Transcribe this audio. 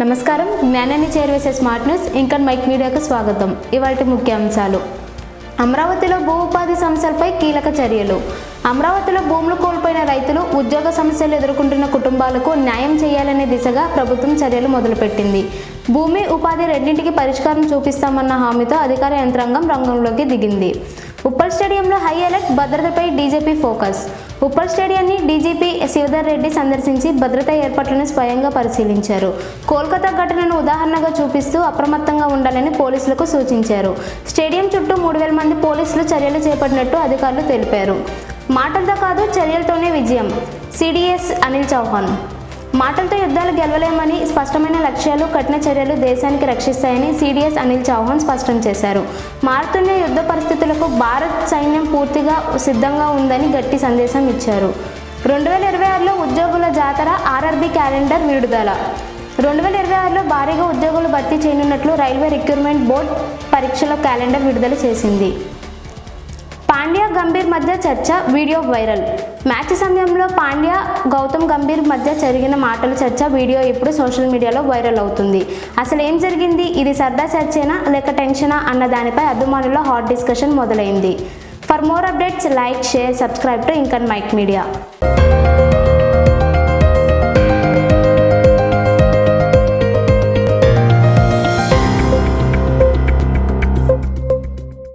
నమస్కారం. జ్ఞానాన్ని చేరవేసే స్మార్ట్ న్యూస్ ఇంకా మైక్ మీడియాకు స్వాగతం. ఇవాటి ముఖ్యాంశాలు అమరావతిలో భూ ఉపాధి సమస్యలపై కీలక చర్యలు. అమరావతిలో భూములు కోల్పోయిన రైతులు ఉద్యోగ సమస్యలు ఎదుర్కొంటున్న కుటుంబాలకు న్యాయం చేయాలనే దిశగా ప్రభుత్వం చర్యలు మొదలుపెట్టింది. భూమి ఉపాధి రెండింటికి పరిష్కారం చూపిస్తామన్న హామీతో అధికార యంత్రాంగం రంగంలోకి దిగింది. ఉప్పల్ స్టేడియంలో హై అలర్ట్ భద్రతపై డీజీపీ ఫోకస్. ఉప్పల్ స్టేడియాన్ని డీజీపీ శివధర్ రెడ్డి సందర్శించి భద్రతా ఏర్పాట్లను స్వయంగా పరిశీలించారు. కోల్కతా ఘటనను ఉదాహరణగా చూపిస్తూ అప్రమత్తంగా ఉండాలని పోలీసులకు సూచించారు. స్టేడియం చుట్టూ మూడు వేల మంది పోలీసులు చర్యలు చేపట్టినట్టు అధికారులు తెలిపారు. మాటలతో కాదు చర్యలతోనే విజయం. సిడిఎస్ అనిల్ చౌహాన్ మాటలతో యుద్ధాలు గెలవలేమని స్పష్టమైన లక్ష్యాలు కఠిన చర్యలు దేశానికి రక్షిస్తాయని సిడిఎస్ అనిల్ చౌహాన్ స్పష్టం చేశారు. మారుతున్న యుద్ధ పరిస్థితులకు భారత్ సైన్యం పూర్తిగా సిద్ధంగా ఉందని గట్టి సందేశం ఇచ్చారు. రెండు వేల ఇరవై ఆరులో ఉద్యోగుల జాతర ఆర్ఆర్బి క్యాలెండర్ విడుదల. రెండు వేల ఇరవై ఆరులో భారీగా ఉద్యోగులు భర్తీ చేయనున్నట్లు రైల్వే రిక్రూట్మెంట్ బోర్డ్ పరీక్షల క్యాలెండర్ విడుదల చేసింది. పాండ్యా గంభీర్ మధ్య చర్చ వీడియో వైరల్. మ్యాచ్ సమయంలో పాండ్యా గౌతమ్ గంభీర్ మధ్య జరిగిన మాటల చర్చ వీడియో ఇప్పుడు సోషల్ మీడియాలో వైరల్ అవుతుంది. అసలు ఏం జరిగింది? ఇది సరదా చర్చేనా లేక టెన్షనా అన్న దానిపై అభిమానుల్లో హాట్ డిస్కషన్ మొదలైంది. For more updates like share subscribe to ఇంకన్ mic media.